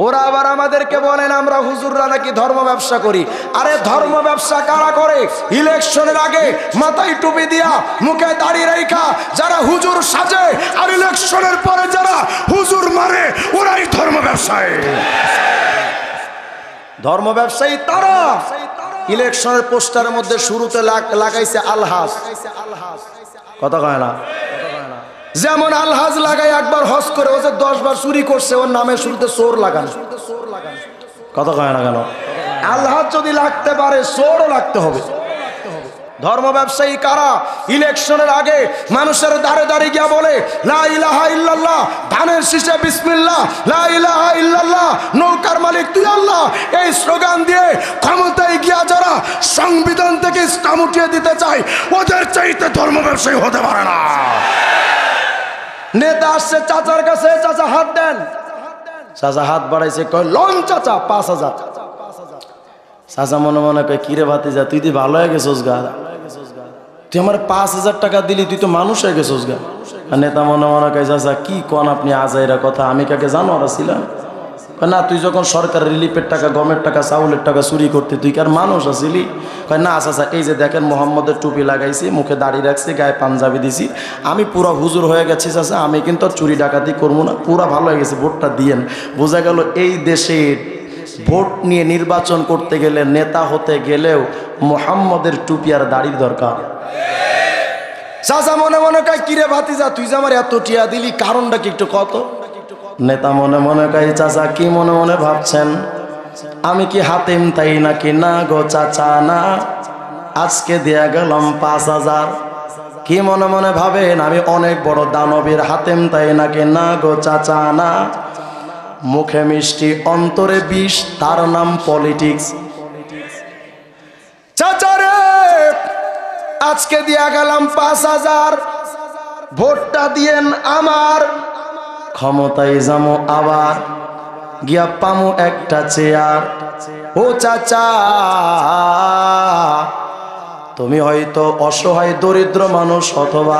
ওরা আবার আমাদেরকে বলেন আমরা হুজুররা নাকি ধর্ম ব্যবসা করি। আরে ধর্ম ব্যবসা কারা করে? ইলেকশনের আগে মাথায় টুপি দিয়া মুখে দাড়ি রেখা যারা হুজুর সাজে আর ইলেকশনের পরে যারা হুজুর মারে, ওরাই ধর্ম ব্যবসায়। ধর্ম ব্যবসায়ী তারা। ইলেকশনের পোস্টারের মধ্যে শুরুতে লাগ- লাগাইছে আলহাজ। কথা কয় না? যেমন আলহাজ লাগাই একবার হজ করে, ও যে দশ বার চুরি করছে, ওর নামে শুরুতে চোর লাগানো। কথা কয় না কেন? আলহাজ যদি লাগতে পারে, চোরও লাগতে হবে। ধর্ম ব্যবসায়ী কারা? ইলেকশনের আগে মানুষের দাঁড়ে দাঁড়িয়ে গিয়া বলে, লা ইলাহা ইল্লাল্লাহ, ধানের শীষে বিসমিল্লাহ ইলাহা ইল্লাল্লাহ, নৌকার মালিক তুই আল্লাহ। এই স্লোগান দিয়ে ক্ষমতায় গিয়া যারা সংবিধান থেকে ইসলাম উঠিয়ে দিতে চায়, ওদের চাইতে ধর্ম ব্যবসায়ী হতে পারে না। নেতা আসছে, চাচার কাছে, চাচা হাত দেন। চাচা হাত বাড়াইছে, কয়, লন চাচা, পাঁচ হাজার। চাচা মনে মনে কয়, কিরে ভাতি যা তুই তুই ভালো হয়ে গেছোস গা। তুই আমার পাঁচ হাজার টাকা দিলি, তুই তো মানুষ হয়ে গেছোস গা। নেতা মনে মনে কয়, চাচা, কি কন আপনি আজাইরা কথা? আমি কাকে জানো আর ছিলাম না, তুই যখন সরকার রিলিফের টাকা গমের টাকা, চাউলের টাকা চুরি করতে, তুই কার মানুষ আছিলি কয়, না আচ্ছা এই যে দেখেন, মোহাম্মদের টুপি লাগাইছি, মুখে দাড়ি রাখছি, গায়ে পাঞ্জাবি দিছি। আমি পুরা হুজুর হয়ে গেছি, চাচা, আমি কিন্তু চুরি ডাকাতি করব না, পুরা ভালো হয়ে গেছে, ভোটটা দিয়েন। বোঝা গেল এই দেশের ভোট নিয়ে নির্বাচন করতে গেলে, নেতা হতে গেলেও মোহাম্মদের টুপি আর দাড়ির দরকার। চাচা, মনে মনে কয়, কিরে ভাতিজা, তুই যে আমার এত টিয়া দিলি, কারণটা কি একটু কত? নেতা মনে মনে কয়, চাচা, কি মনে মনে ভাবছেন? আমি কি হাতেম তাই নাকি? না গো চাচা, না। আজকে দেয়া গেলাম পাঁচ হাজার। কি মনে মনে ভাবেন, আমি অনেক বড় দানবীর হাতেম তাই নাকি? না গো চাচা, না। মুখে মিষ্টি, অন্তরে বিষ, তার নাম পলিটিক্স। চাচারে আজকে দিয়া গেলাম পাঁচ হাজার। ভোটটা দিয়েন আমার। ক্ষমতায় যামো আবার, গিয়া পামো একটা চেয়ার। ও চাচা, তুমি হয়তো অসহায়, দরিদ্র মানুষ অথবা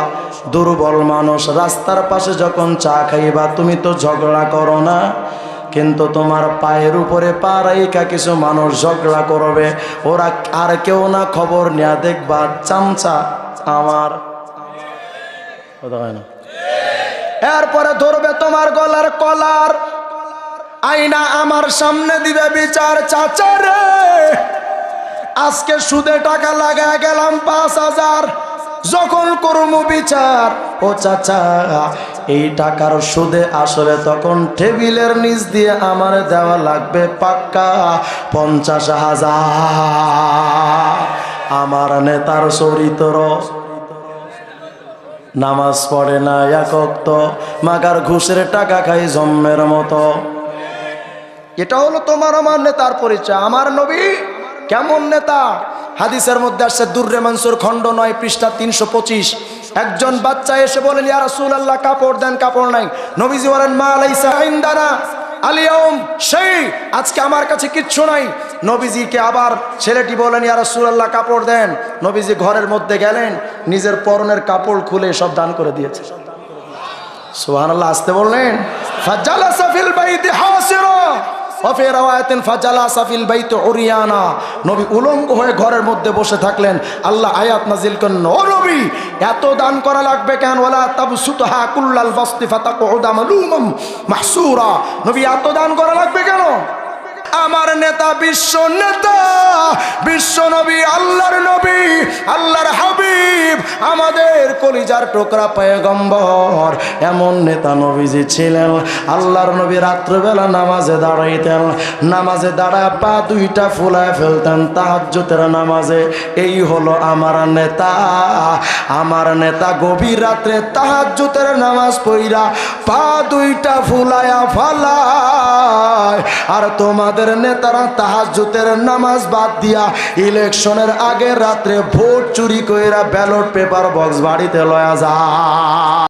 দুর্বল মানুষ। রাস্তার পাশে যখন চা খাইবা, তুমি তো ঝগড়া করো না, কিন্তু তোমার পায়ের উপরে পা রাইকা কিছু মানুষ ঝগড়া করবে। ওরা আর কেউ না খবর নেয়া দেখবা, চামচা আমার। কথা হয় না। এরপরে ধরবে তোমার গলার কলার। আইনা আমার সামনে দিবে বিচার চাচারে আজকে সুদে টাকা লাগা গেলাম পাঁচ হাজার। যখন করব বিচার, ও চাচা, এই টাকার সুদে আসলে তখন টেবিলের নিচ দিয়ে আমার দেওয়া লাগবে পাক্কা পঞ্চাশ হাজার। আমার নেতার চরিত্র নামাজ পড়ে না একত্ব মাগার ঘুষের টাকা খাই জম্মের মতো। এটা হলো তোমার, আমার নেতার পরিচয়, আমার নবী কেমন নেতা? হাদিসের মধ্যে আসছে, দুর্রে মানসুর খণ্ড নয়, পৃষ্ঠা তিনশো পঁচিশ। একজন বাচ্চা এসে বলেন ইয়ার সুল আল্লাহ কাপড় দেন, কাপড় নাই। নবীজি বলেন, মা আলাইসা ইনদানা। আলিয়াউম সেই, আজকে আমার কাছে কিচ্ছু নাই। নবীজিকে আবার ছেলেটি বলেন ইয়ার সুরাল্লাহ কাপড় দেন। নবীজি ঘরের মধ্যে গেলেন, নিজের পরনের কাপড় খুলে সব দান করে দিয়েছে। সোহান আল্লাহ আসতে বললেন ফাজালাসা সাফিল বাইতে হাসিরা নবী হয়ে ঘরের মধ্যে বসে থাকলেন। আল্লাহ আয়াত নবী, এত দান করা লাগবে কেন? কুল্লাল নবী, এত দান করা লাগবে কেন? আমার নেতা বিশ্ব নেতা, বিশ্ব নবী, আল্লাহর নবী, আল্লাহর আমাদের কলিজার টোকরা পয়গম্বর। এমন নেতা নবীজি ছিলেন। আল্লাহর নবী রাত্রবেলা নামাজে দাঁড়াইতেন। নামাজে দাঁড়ায় পা দুইটা ফুলায় ফেলতেন তাহাজ্জুতের নামাজে। এই হলো আমার নেতা। আমার নেতা গভীর রাত্রে তাহাজ্জুতের নামাজ পইরা পা দুইটা ফুলায়া ফালায়। আর তোমাদের নেতারা তাহাজ্জুতের নামাজ বাদ দিয়া ইলেকশনের আগের রাত্রে ভোট চুরি কইরা ব্যালট পেপার বক্স বাড়িতে লয়া যায়